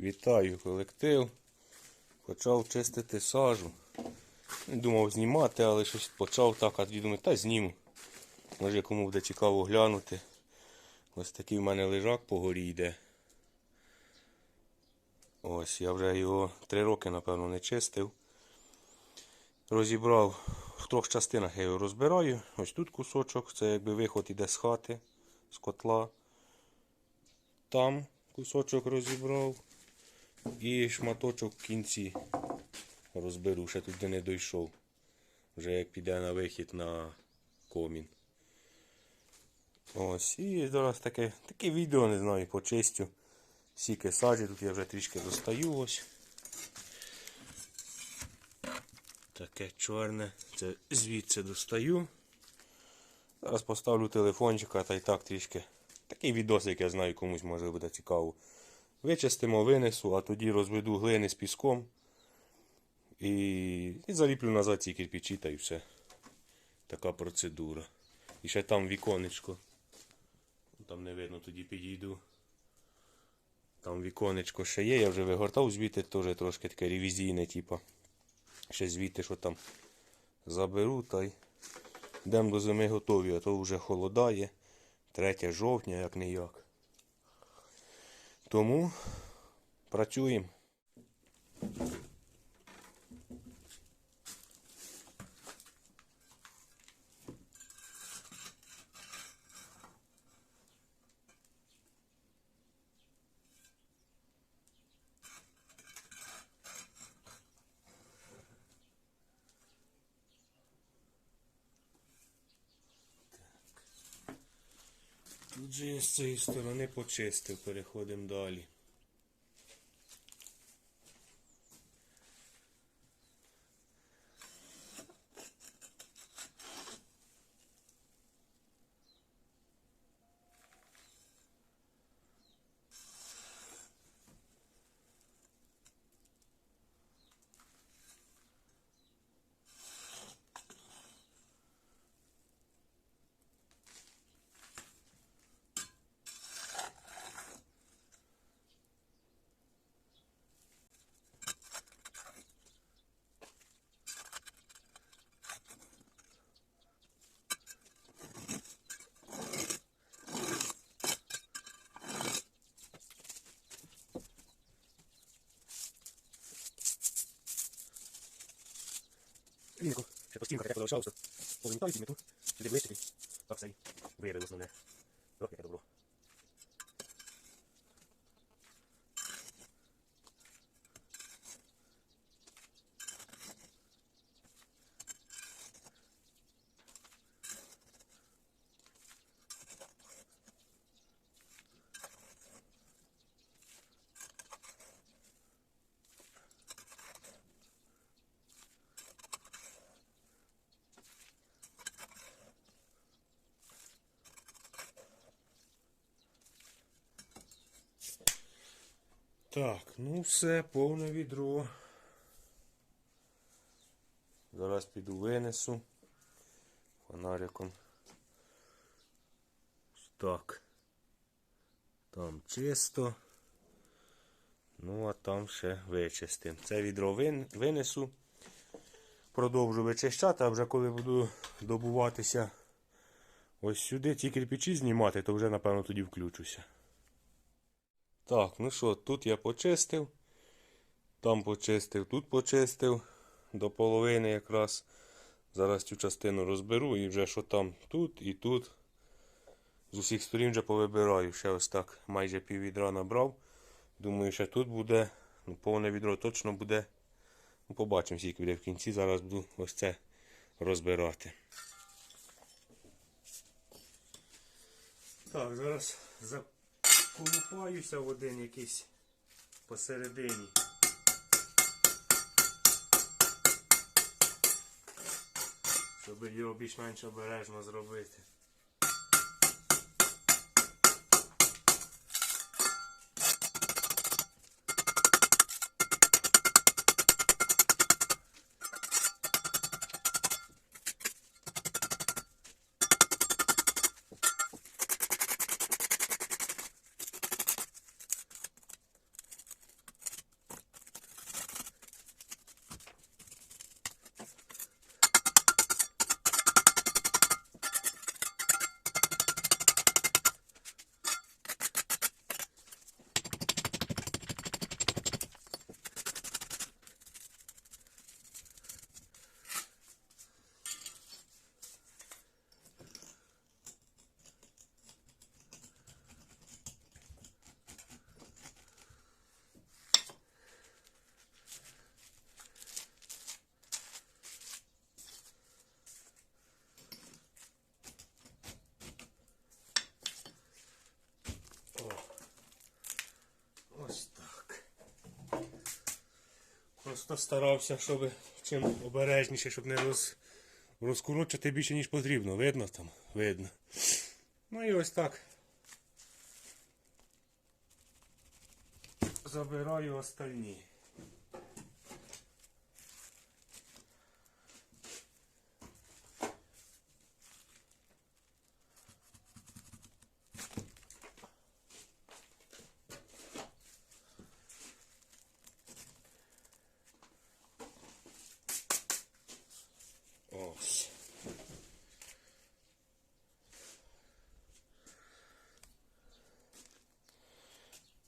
Вітаю колектив. Почав чистити сажу. Думав знімати, але щось почав так, а думаю, та зніму. Може кому буде цікаво глянути. Ось такий в мене лежак по горі йде. Ось, я вже його три роки, напевно, не чистив. Розібрав в трьох частинах я його розбираю. Ось тут кусочок, це якби виход іде з хати, з котла. Там кусочок розібрав. І шматочок в кінці розберу, ще туди не дійшов. Вже як піде на вихід на комін. Ось, і зараз таке, таке відео, не знаю, почистю. Сіки саджі, тут я вже трішки достаю ось. Таке чорне, це звідси достаю. Зараз поставлю телефончика та й так трішки. Такий відосик, я знаю, комусь може буде цікаво. Вичистимо, винесу, а тоді розведу глини з піском. І, і заліплю назад ці кирпичі та й все. Така процедура. І ще там віконечко. Там не видно, тоді підійду. Там віконечко ще є, я вже вигортав звідти, теж трошки таке ревізійне, типа. Ще звідти, що там заберу, та й йдемо до зими готові, а то вже холодає. 3 жовтня, як не як. Тому працюємо. Тут з цієї сторони почистив, переходимо далі. Рівненько, ще постінка така залишалася. Повинітаю підмету, сюди ближче, так все й виявило основне. Ох, яке добро. Так, ну все, повне відро. Зараз піду винесу фонариком. Так. Там чисто. Ну, а там ще вичистим. Це відро вин- винесу. Продовжу вичищати, а вже коли буду добуватися ось сюди, ті кирпичі знімати, то вже, напевно, тоді включуся. Так, ну що, тут я почистив, там почистив, тут почистив до половини якраз. Зараз цю частину розберу і вже що там тут і тут. З усіх сторін вже повибираю. Ще ось так майже пів відра набрав. Думаю, ще тут буде. Ну, повне відро точно буде. Ну, побачимо, скільки буде в кінці. Зараз буду ось це розбирати. Так, зараз заколупаюся в один якийсь посередині. Щоб його більш-менш обережно зробити. Просто старався, щоб чим обережніше, щоб не роз... розкорочити більше, ніж потрібно. Видно там? Видно. Ну і ось так. Забираю остальні. Ось.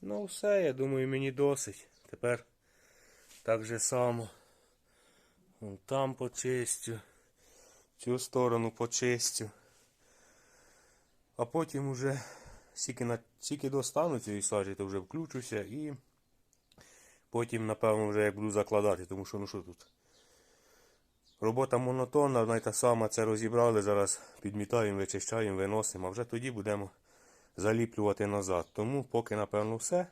Ну все, я думаю, мені досить. Тепер так же само. Вон там почистю. Цю сторону почистю. А потім уже стільки, на... достану цієї сажі, то вже включуся і потім, напевно, вже як буду закладати, тому що ну що тут. Робота монотонна, одна та сама, це розібрали, зараз підмітаємо, вичищаємо, виносимо, а вже тоді будемо заліплювати назад. Тому поки, напевно, все.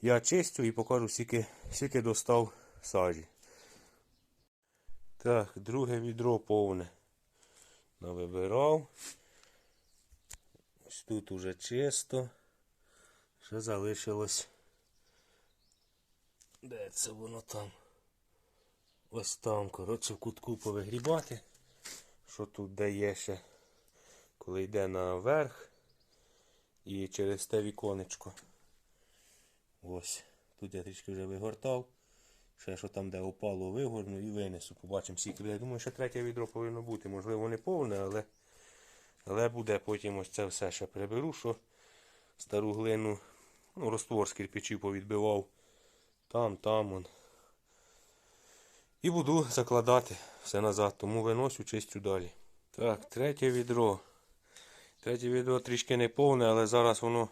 Я чистю і покажу, скільки, скільки достав сажі. Так, друге відро повне. Навибирав. Ось тут уже чисто. Ще залишилось. Де це воно там? Ось там, коротше, в кутку повигрібати. Що тут дає ще, коли йде наверх і через те віконечко. Ось. Тут я трішки вже вигортав. Ще що там, де опало, вигорну і винесу. Побачимо скільки. Я думаю, що третє відро повинно бути. Можливо, не повне, але але буде потім ось це все ще приберу, що стару глину, ну, розтвор з кирпичів повідбивав. Там, там. он. І буду закладати все назад, тому виносю чистю далі. Так, третє відро. Третє відро трішки не повне, але зараз воно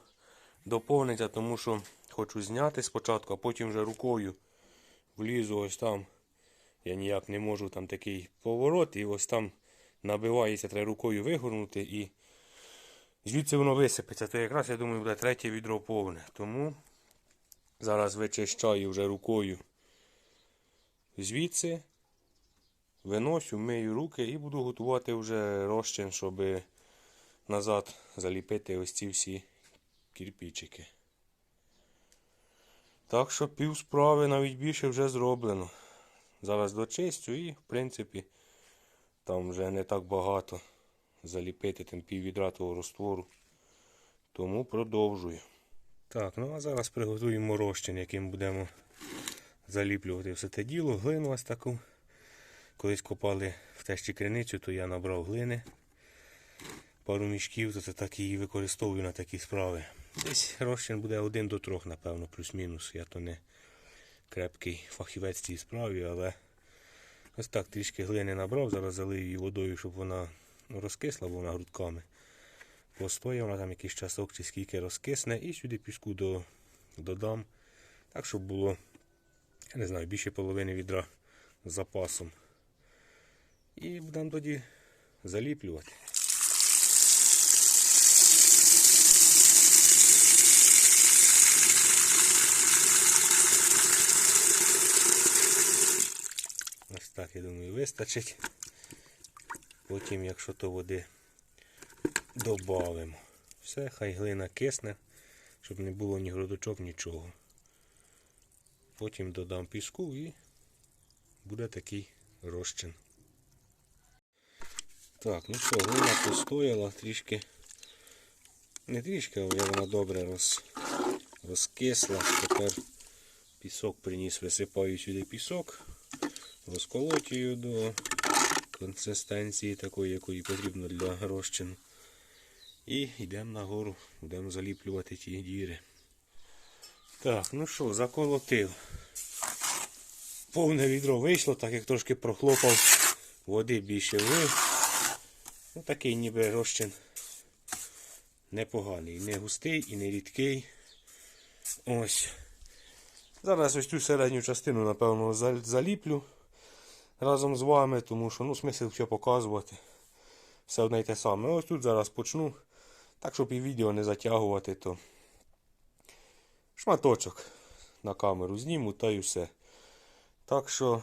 доповниться, тому що хочу зняти спочатку, а потім вже рукою влізу ось там. Я ніяк не можу, там такий поворот, і ось там набивається, треба рукою вигорнути і звідси воно висипеться. То якраз, я думаю, буде третє відро повне. Тому зараз вичищаю вже рукою звідси, виносю, мию руки і буду готувати вже розчин, щоб назад заліпити ось ці всі кирпичики. Так що пів справи навіть більше вже зроблено. Зараз дочистю і, в принципі, там вже не так багато заліпити тим пів відра того розтвору. Тому продовжую. Так, ну а зараз приготуємо розчин, яким будемо заліплювати все те діло, глину ось таку. Колись копали в тещі криницю, то я набрав глини. Пару мішків, то це так її використовую на такі справи. Десь розчин буде один до трьох, напевно, плюс-мінус. Я то не крепкий фахівець в цій справі, але ось так трішки глини набрав, зараз залию її водою, щоб вона розкисла, бо вона грудками. Постояв вона там якийсь часок чи скільки розкисне, і сюди піску до, додам. Так, щоб було, я не знаю, більше половини відра з запасом. І будемо тоді заліплювати. Ось так, я думаю, вистачить. Потім, якщо то води додамо. Все, хай глина кисне, щоб не було ні грудочок, нічого. Потім додам піску і буде такий розчин. Так, ну що, глина постояла трішки. Не трішки, але вона добре роз, розкисла. Тепер пісок приніс, висипаю сюди пісок, розколотію до консистенції такої, якої потрібно для розчину. І йдемо нагору, будемо заліплювати ті діри. Так, ну що, заколотив. Повне відро вийшло, так як трошки прохлопав, води більше влив. Ну такий ніби розчин непоганий. Не густий і не рідкий. Ось. Зараз ось цю середню частину, напевно, заліплю разом з вами, тому що ну, смисл що показувати. Все одне й те саме. Ось тут зараз почну. Так, щоб і відео не затягувати, то шматочок на камеру зніму та й все. Так що,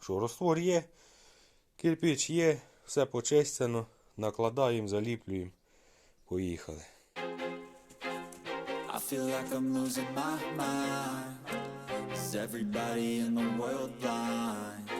що, роствор є, кирпич є, все почистено, накладаємо, заліплюємо. Поїхали. I feel like I'm losing my mind. Is everybody in the world blind?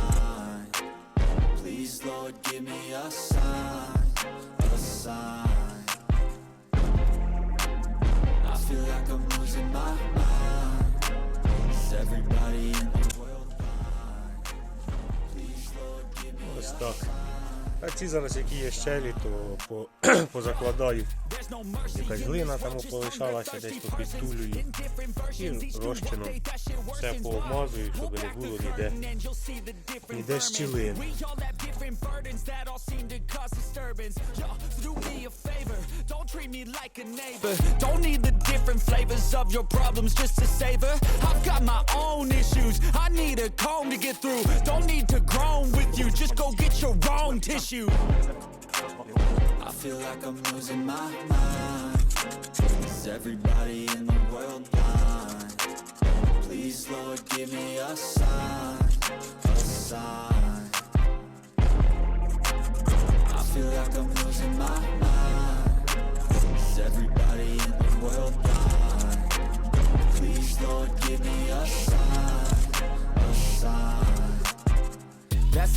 Please, Lord, give me a sign, a sign. I feel like I'm losing my mind. Is everybody in the world blind? Please, Lord, give me Ось a так. А ці зараз, які є щелі, то по, позакладаю. There's no mercy. Якась глина там полишалася, десь попідтулюю. І розчином все пообмазую, щоб не було ніде, ніде щілин. We all have different burdens that all seem to cause disturbance. Yo, so do me a favor, don't treat me like a neighbor. Don't need the different flavors of your problems just to savor. I've got my own issues, I need a comb to get through. Don't need to groan with you, just go get your own tissue. I feel like I'm losing my mind. Is everybody in the world blind? Please, Lord, give me a sign, a sign. I feel like I'm losing my mind. Is everybody in the world blind?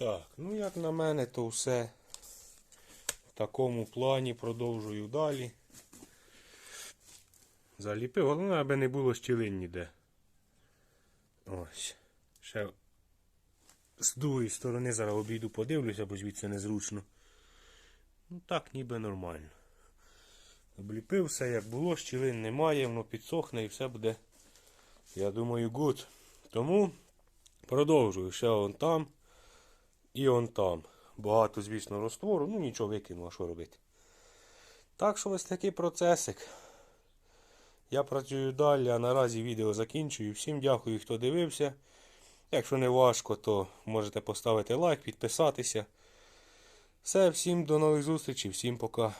Так, ну як на мене, то все в такому плані продовжую далі. Заліпив, головне, аби не було щілин ніде. Ось. Ще з другої сторони зараз обійду подивлюся, бо звідси незручно. Ну так, ніби нормально. Обліпив все як було, щілин немає, воно підсохне і все буде, я думаю, гуд. Тому продовжую ще он там. І он там. Багато, звісно, розтвору. Ну нічого викину, а що робити. Так що ось такий процесик. Я працюю далі, а наразі відео закінчую. Всім дякую, хто дивився. Якщо не важко, то можете поставити лайк, підписатися. Все, всім до нових зустрічей, всім пока.